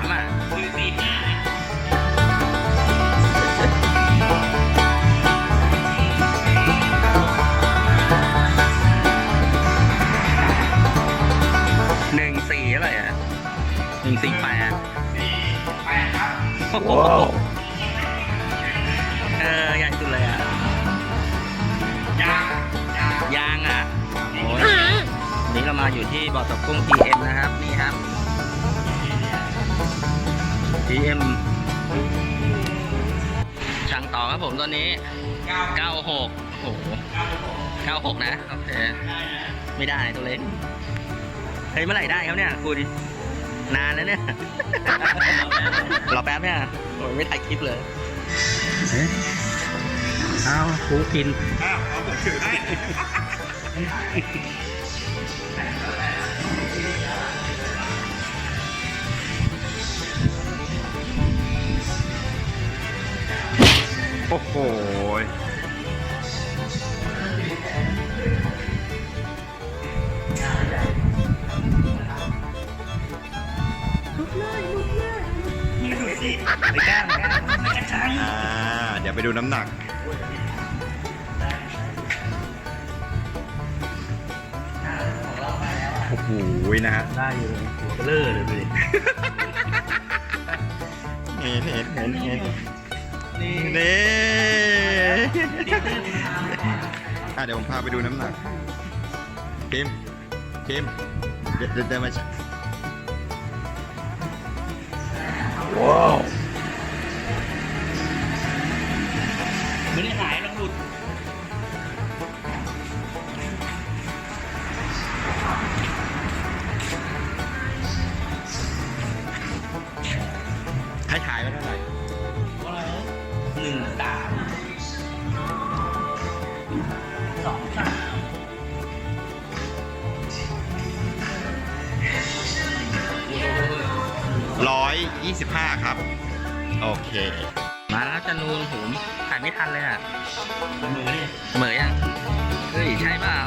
ามสามอะคือสี่ห้าหนึ่งสี่อะไรอะหนึ่งสี่แปดสี่แปดครับโอ้โหเออใหญ่สุดเลยอะยางยางยางอะโอ้ยวันนี้เรามาอยู่ที่บ่อตกกุ้ง TM นะครับ นี่ครับ TM ช่างต่อครับผมตอนนี้เก้า96 โอ้โหเก้าหก96 นะ โอเคได้นะไม่ได้ตัวเล็ก เฮ้ยเมื่อไหร่ได้ครับเนี่ยคุณ นานแล้วเนี่ย รอแป๊บเนี่ยโอ้ยไม่ถ่ายคลิปเลย เอ๊ะเอาครูกิน อ้าวเอาผมถือให้ โอ้โหไม่ดูสิไปแก้มแก้มไม่กระชังอ่าเดี๋ยวไปดูน้ำหนัก โอ้โหนะฮะ ได้อยู่หัวเบลอเลยดูดิ เห็นเห็นเห็นเห็น นี่อะเดี๋ยวผมพาไปดูน้ำหนักเกมเกมเดี๋ยวเดี๋ยวเดี๋ยวมาชักว้าว 25 ครับ โอเค มาแล้วจะนูนผมถ่ายไม่ทันเลยอะเหมือนี่เหมือยังเฮ้ยใช่เปล่า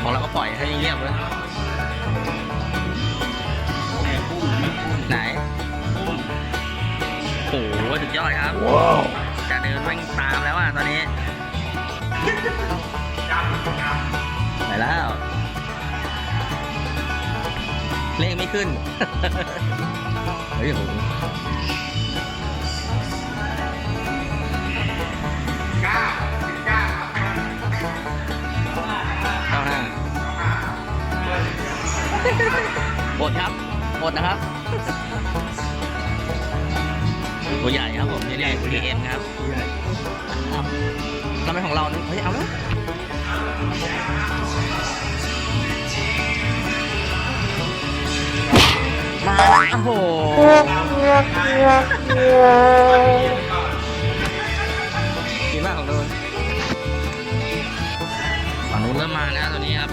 ของเราก็ปล่อยให้เงียบเลยไหนโอ้โหถึงยอดครับจะเดินวิ่งตามแล้วอะตอนนี้ ไปแล้ว ขไม่ขึ้น เฮ้ยโหเก้าสิบเก้าครับเข้าห้าอดครับอดนะครับ ตัวใหญ่ครับผมนี่เรียก TM ครับครับทำไมของเรานี่เฮ้ย เอาแล้ว มาโอ้โหดีมากของโดนฝั่งนู้นเริ่มมาแล้วตัวนี้ครับ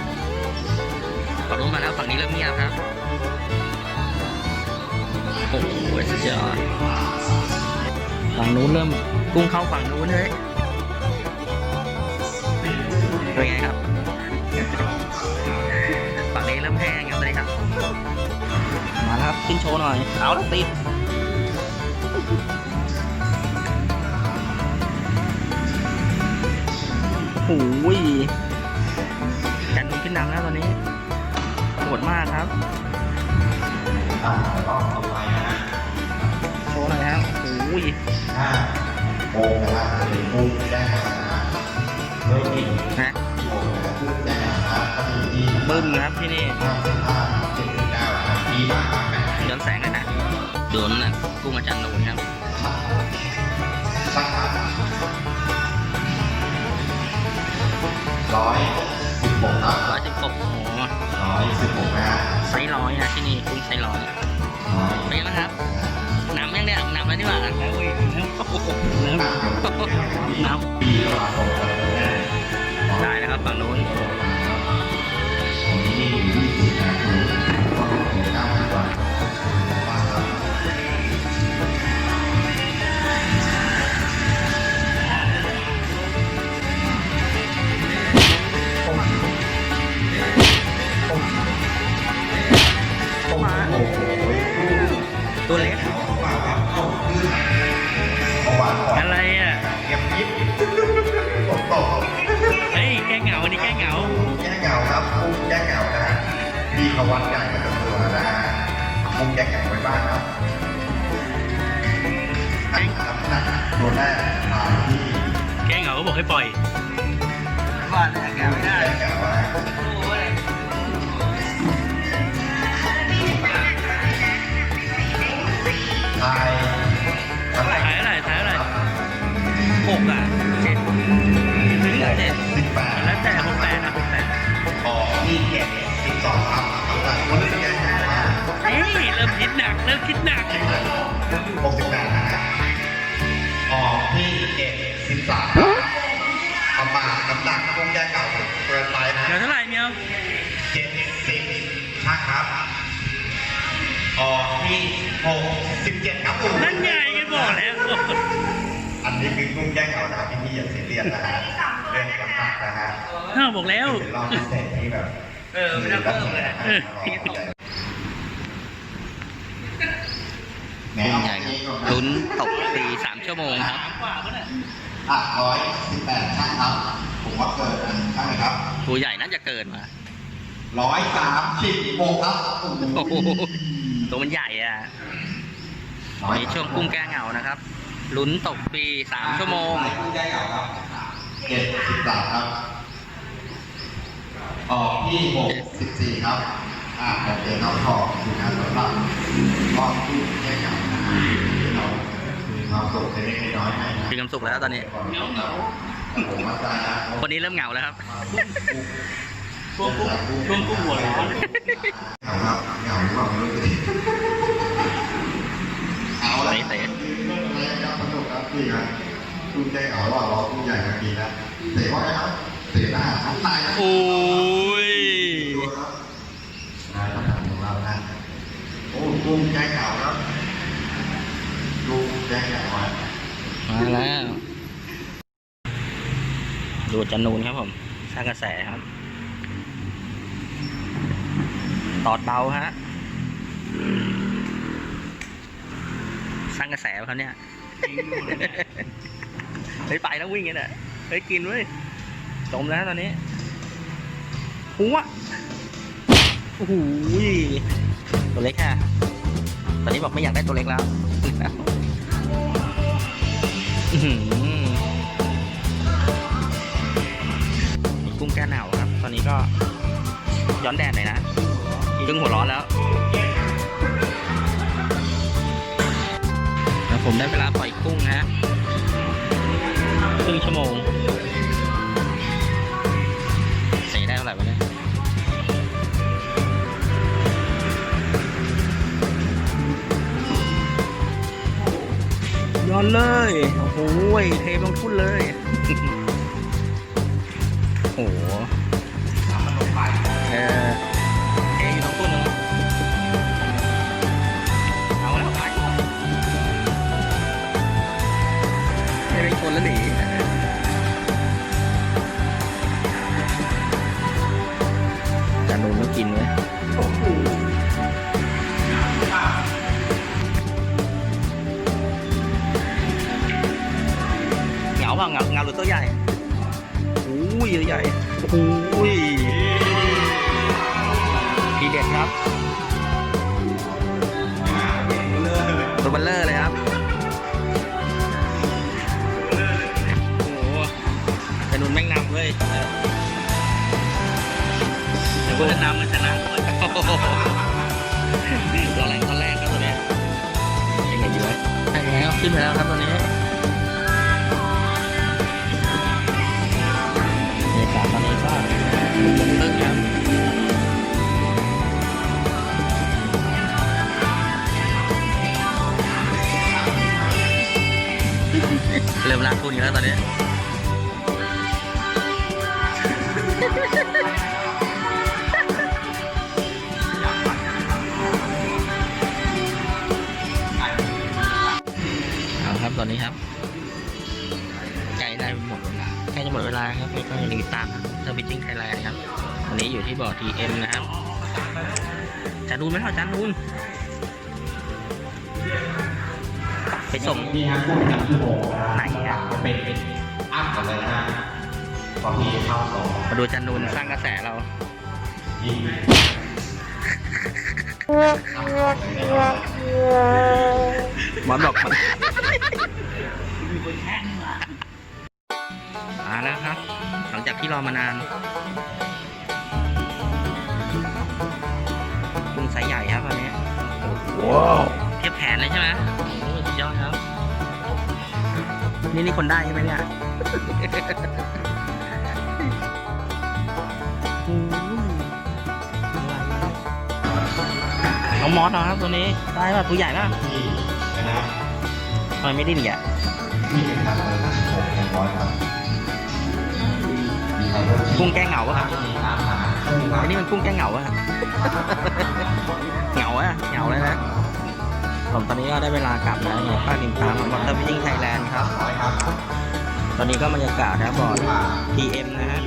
ฝั่งนู้นมาแล้วฝั่งนี้เริ่มเงียบครับโอ้โหสุดยอดฝั่งนู้นเริ่มกุ้งเข้าฝั่งนู้นเฮ้ยเป็นไงครับ ครับ ขึ้นโชว์หน่อย เอาล้วติดโอ้ยแขนมันขึ้นดังแล้วตอนนี้ปวดมากครับโชว์หน่อยครับโอ้ยโมงนะครับเป็นโมงไม่ได้นะครับเริ่มกินนะโงนะครับพูดได้นะครับก็คือที่บึ้มครับที่นี่ห้าสิบห้าเจ็ดสิบเก้าครับที่บ้านบางแม่ย้อนแสงเลยนะโดนนะกุ้งอาจารย์โดนครับสักครับร้อยสิบหกครับร้อยสิบหกโอ้โหร้อยสิบหกนะฮะไซส์ร้อยนะที่นี่กุ้งไซส์ร้อยร้อยเป็นไงบ้างครับน้ำยังเนี่ยน้ำแล้วนี่หว่าแล้วเว้ยแล้วโอ้โหน้ำปีละสองคนได้นะครับฝั่งนู้น ญ่กับตัวนะฮะมุมแยกแข่งไว้บ้างครับอันน้ำหนักตัวแรกมาที่แกงเหงาก็บอกให้ปล่อยว่าแต่แกไม่ได้แยกแข่งไว้ทายทำไมถ่ายอะไรถ่ายอะไรหกอะเจ็ดถึงเจ็ดสิบแปดแล้วแต่หก คิดหนักหกสิบแปดนะฮะออกที่เจ็ดสิบสามประมาณน้ำหนักคงแยกเก่าเปิดไปนะเดี๋ยวเท่าไหร่เมียวเจ็ดสิบช่างครับ ออกที่หกสิบเจ็ดครับผมนั่นไงกันบอกแล้ว อันนี้คือกุ้งแยกเก่านะครับพี่พี่อย่าเสียเรียนนะฮะเรื่องน้ำหนักนะฮะอ้าวบอกแล้วเป็นรอบพิเศษที่แบบเออไม่ต้องเพิ่มเลย เออแหมกุ้งเอาใหญ่ครับลุ้นตกตีสามชั่วโมงครับอะร้อยสิบแปดช่างครับ ผมว่าเกิดอันช่างเลยครับตัวใหญ่น่าจะเกินมาร้อยสามสิบโมงครับโอ้โหตัวมันใหญ่อะในช่วงกุ้งแก้เหงานะครับ ลุ้นตกปีสามชั่วโมงกุ้งแยกเก่าครับเจ็ดสิบสามครับ ออกที่หกสิบสี่ครับ อ่าแต่เดี๋ยวเราขอดูนะสำหรับรอบที่แค่กับนะฮะเรามีความสุขเล็กๆน้อยๆให้นะมีความสุขแล้วตอนนี้แต่ผมว่าใจนะคนนี้เริ่มเหงาแล้วครับช่วงกุ้งช่วงกุ้งหัวร้อนเหงาครับเหงาหรือเปล่าไม่รู้สิเอาละเตะครับสนุกครับพี่ครับคุณใจเหงาระหว่างรอคุณใหญ่มากินนะเตะว่าไงครับเตะหน้าทับตายนะโอ้ย ดูครับนายประธานของเรานะโอ้กุ้งใจเหงาครับกุ้งใจเหงาอะ มาแล้ว ดูจันนูนครับผมสร้างกระแสครับตอดเบาฮะสร้างกระแสเขาเนี่ยเฮ้ยไปแล้ววิ่งกันอะเฮ้ยกินเว้ยจมแล้วตอนนี้หัวโอ้โหตัวเล็กค่ะตอนนี้บอกไม่อยากได้ตัวเล็กแล้วอือ นนี้ก็ย้อนแดดหน่อยนะอีกครึ่งหัวร้อนแล้วแล้วผมได้เวลาปล่อยกุ้งฮะครึ่งชั่วโมงเสียได้เท่าไหร่วะเนี่ยย้อนเลย โอ้โหเทลงทุ่นเลย โอ้โห เออเทอยู่ตรงทุ่นนึงเอาแล้วไปไม่ได้ชนแล้วหนีจานนต้องกินเว้ยเหงาเปล่าเหงาเหงาหรือตัวใหญ่โอ้ยใหญ่โอ้ย ครับตัวเบลเลอร์เลยครับ โอ้โหจานุนแม่งนำเว้ยเดี๋ยวจะนำมันชนะด้วยโอ้โหตัวแรงตอนแรกครับตัวเนี้ยยังไงดีวะใช่แล้วขึ้นไปแล้วครับตัวนี้บ เริ่มลากคุณอยู่แล้วตอนนี้ เอาครับตอนนี้ครับใกล้ได้หมดเวลาใกล้จะหมดเวลาครับก็อย่าลืมตามเทอร์บิจิ้งไทยแลนด์ครับวันนี้อยู่ที่บ่อทีเอ็มนะครับจานูนไหมครับจานูน ไปส่งนี่ฮะกุ้งนำชั่วโมงไหนอะเป็นเป็นอัพกันเลยนะฮะพอพี่เข้าสองมาดูจานูนสร้างกระแสเรายิงมอนบอกมันมาแล้วครับ หลังจากที่รอมานานกุ้งไซส์ใหญ่ครับอันนี้ว้าวเทียบแผนเลยใช่ไหม นี่นี่คนได้ใช่ไหมเนี่ยอืมน้องมอสเหรอครับตัวนี้ได้ป่ะตัวใหญ่ป่ะทำไมไม่ดิ้นอะที่เป็นการเดินหกหนึ่งร้อยครับมีใครเพิ่มกุ้งแก้เหงาป่ะครับตามหาเครื่องอันนี้มันกุ้งแก้เหงาป่ะเหงาอะเหงาเลยนะ ผมตอนนี้ก็ได้เวลากลับแล้วเนี่ยป้าดิมตามมอเตอร์ฟิชิ่งไทยแลนด์ครับ ตอนนี้ก็บรรยากาศนะบอร์ด PM นะฮะ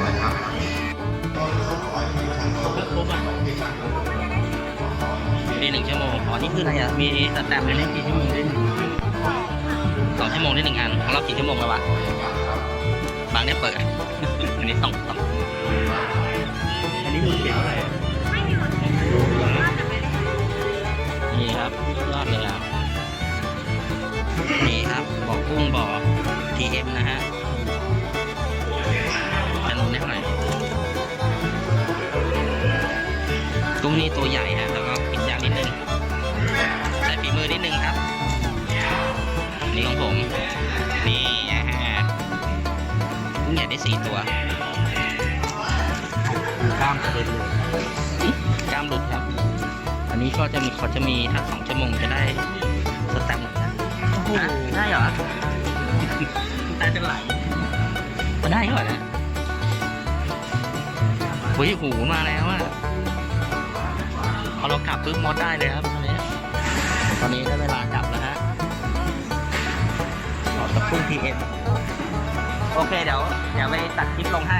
ร้อยครับนี่หนึ่งชั่วโมงอ๋อนี่คืออะไรอะ มีสแตมป์เลยนี่กี่ชั่วโมงได้หนึ่งสองชั่วโมงได้หนึ่งอันของเรากี่ชั่วโมงแล้ววะบางเนี่ยเปิด อันนี้สองสองอันนี้มึงเก็บอะไร กุ้งบ่อ TM นะฮะจะลงได้เท่าไหร่กุ้งนี่ตัวใหญ่ฮะแล้วก็กินยากนิดนึงใส่ฝีมือนิดนึงครับ นี่ของผม นี่นะฮะกุ้งใหญ่ได้สี่ตัวกล้ามกระเด็นเลยกล้ามหลุดครับ อันนี้ก็จะมีเขาจะมีถ้าสองชั่วโมงจะได้สแตมป์ฮะได้เหรอ ตายจะไหลมาได้ก่อนนะเฮ้ยหูมาแล้วอะพอเรากลับปุ๊บมอดได้เลยครับ ตอนนี้ ตอนนี้ได้เวลากลับแล้วฮะขอสักครึ่งพีเอ็มโอเคเดี๋ยวเดี๋ยวไปตัดคลิปลงให้